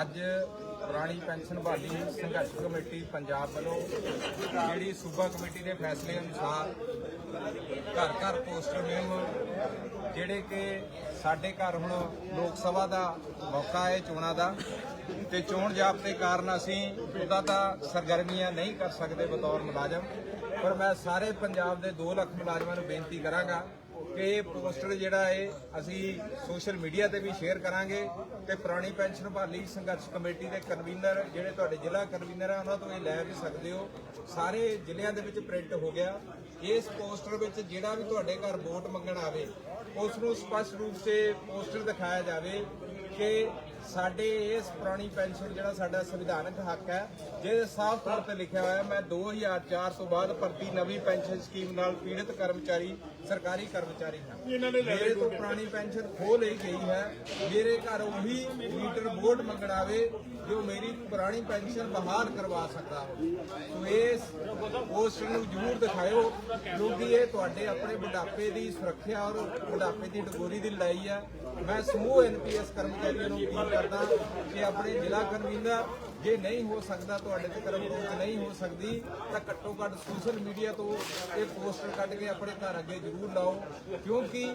ਅੱਜ ਪੁਰਾਣੀ ਪੈਨਸ਼ਨ ਬਹਾਲੀ ਸੰਘਰਸ਼ ਕਮੇਟੀ ਪੰਜਾਬ ਵੱਲੋਂ ਜਿਹੜੀ ਸੂਬਾ ਕਮੇਟੀ ਦੇ ਫੈਸਲੇ ਅਨੁਸਾਰ ਘਰ ਘਰ ਪੋਸਟਰ ਮੁਹਿੰਮ ਜਿਹੜੇ ਕਿ ਸਾਡੇ ਘਰ ਹੁਣ ਲੋਕ ਸਭਾ ਦਾ ਮੌਕਾ ਹੈ ਚੋਣਾਂ ਦਾ ਤੇ ਚੋਣ ਜਾਬਤੇ ਕਾਰਨ ਅਸੀਂ ਉਹਦਾ ਤਾਂ ਸਰਗਰਮੀਆਂ ਨਹੀਂ ਕਰ ਸਕਦੇ ਬਤੌਰ ਮੁਲਾਜ਼ਮ। ਪਰ ਮੈਂ ਸਾਰੇ ਪੰਜਾਬ ਦੇ 2 ਲੱਖ ਮੁਲਾਜ਼ਮਾਂ ਨੂੰ ਬੇਨਤੀ ਕਰਾਂਗਾ ਕਿ ਇਹ ਪੋਸਟਰ ਜਿਹੜਾ ਹੈ ਅਸੀਂ ਸੋਸ਼ਲ ਮੀਡੀਆ ਤੇ ਵੀ ਸ਼ੇਅਰ ਕਰਾਂਗੇ ਤੇ ਪੁਰਾਣੀ ਪੈਨਸ਼ਨ ਬਹਾਲੀ ਸੰਘਰਸ਼ ਕਮੇਟੀ ਦੇ ਕਨਵੀਨਰ ਜਿਹੜੇ ਤੁਹਾਡੇ ਜ਼ਿਲ੍ਹਾ ਕਨਵੀਨਰ ਆ, ਉਹਨਾਂ ਤੋਂ ਇਹ ਲੈ ਵੀ ਸਕਦੇ ਹੋ। ਸਾਰੇ ਜ਼ਿਲ੍ਹਿਆਂ ਦੇ ਵਿੱਚ ਪ੍ਰਿੰਟ ਹੋ ਗਿਆ। ਇਸ ਪੋਸਟਰ ਵਿੱਚ ਜਿਹੜਾ ਵੀ ਤੁਹਾਡੇ ਘਰ ਵੋਟ ਮੰਗਣ ਆਵੇ, ਉਸ ਨੂੰ ਸਪਸ਼ਟ ਰੂਪ 'ਚ ਪੋਸਟਰ ਦਿਖਾਇਆ ਜਾਵੇ ਕਿ ਸਾਡੇ ਇਸ ਪੁਰਾਣੀ ਪੈਨਸ਼ਨ ਜਿਹੜਾ ਸਾਡਾ ਸੰਵਿਧਾਨਕ ਹੱਕ ਹੈ ਜਿਹਦੇ ਸਾਫ਼ ਤੌਰ ਤੇ ਲਿਖਿਆ ਹੋਇਆ ਮੈਂ 2004 ਤੋਂ ਬਾਅਦ ਭਰਤੀ ਨਵੀਂ ਪੈਨਸ਼ਨ ਸਕੀਮ ਨਾਲ ਪੀੜਤ ਕਰਮਚਾਰੀ ਸਰਕਾਰੀ ਕਰਮਚਾਰੀ ਹਾਂ। ਮੇਰੇ ਤੋਂ ਪੁਰਾਣੀ ਪੈਨਸ਼ਨ ਖੋਹ ਲਈ ਗਈ ਹੈ। ਮੇਰੇ ਘਰ ਉਹੀ ਮੀਟਰ ਬੋਰਡ ਮੰਗਣ ਆਵੇ ਜੋ ਮੇਰੀ ਪੁਰਾਣੀ ਪੈਨਸ਼ਨ ਬਹਾਲ ਕਰਵਾ ਸਕਦਾ ਹੋਵੇ। ਸੋ ਇਸ ਪੋਸਟਰ ਨੂੰ ਜ਼ਰੂਰ ਦਿਖਾਇਓ। ਕਿਉਂਕਿ ਇਹ ਤੁਹਾਡੇ ਆਪਣੇ ਬੁਢਾਪੇ ਦੀ ਸੁਰੱਖਿਆ ਔਰ ਬੁਢਾਪੇ ਦੀ ਡਗੋਰੀ ਦੀ ਲੜਾਈ ਹੈ। ਮੈਂ ਸਮੂਹ ਐਨਪੀਐਸ ਕਰਮਚਾਰੀਆਂ ਨੂੰ ਕਰਦਾ ਕਿ ਆਪਣੇ ਜ਼ਿਲ੍ਹਾ ਕਨਵੀਨਰ ਜੇ ਨਹੀਂ ਹੋ ਸਕਦਾ ਤੁਹਾਡੇ ਤੇ ਕਰਮ ਰੋਜ਼ ਨਹੀਂ ਹੋ ਸਕਦੀ, ਤਾਂ ਘੱਟੋ ਘੱਟ ਸੋਸ਼ਲ ਮੀਡੀਆ ਤੋਂ ਇਹ ਪੋਸਟਰ ਕੱਢ ਕੇ ਆਪਣੇ ਘਰ ਅੱਗੇ ਜ਼ਰੂਰ ਲਾਓ। ਕਿਉਂਕਿ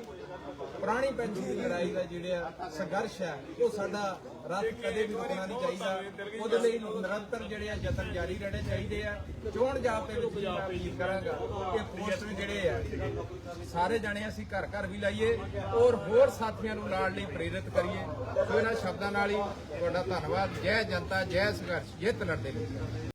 ਪੁਰਾਣੀ ਪੈਨਸ਼ਨ ਦੀ ਲੜਾਈ ਦਾ ਜਿਹੜਾ ਸੰਘਰਸ਼ ਹੈ ਉਹ ਸਾਡਾ ਰੱਥ ਕਦੇ ਵੀ ਰੁਕਣਾ ਨਹੀਂ ਚਾਹੀਦਾ। ਉਹਦੇ ਲਈ ਨਿਰੰਤਰ ਜਿਹੜੇ ਆ ਯਤਨ ਜਾਰੀ ਰਹਿਣੇ ਚਾਹੀਦੇ ਆ। ਚੋਣ ਜਾਬਤੇ ਵਿੱਚ ਮੈਂ ਅਪੀਲ ਕਰਾਂਗਾ ਕਿ ਪੋਸਟਰ ਜਿਹੜੇ ਆ, ਸਾਰੇ ਜਾਣੇ ਅਸੀਂ ਘਰ ਘਰ ਵੀ ਲਾਈਏ ਔਰ ਹੋਰ ਸਾਥੀਆਂ ਨੂੰ ਲਾਣ ਲਈ ਪ੍ਰੇਰਿਤ ਕਰੀਏ। ਸੋ ਇਹਨਾਂ ਸ਼ਬਦਾਂ ਨਾਲ ਹੀ ਤੁਹਾਡਾ ਧੰਨਵਾਦ। ਜੈ ਜਨਤਾ, ਜੈ ਸੰਘਰਸ਼ ਜਿੱਤ ਲੜਦੇ ਲਈ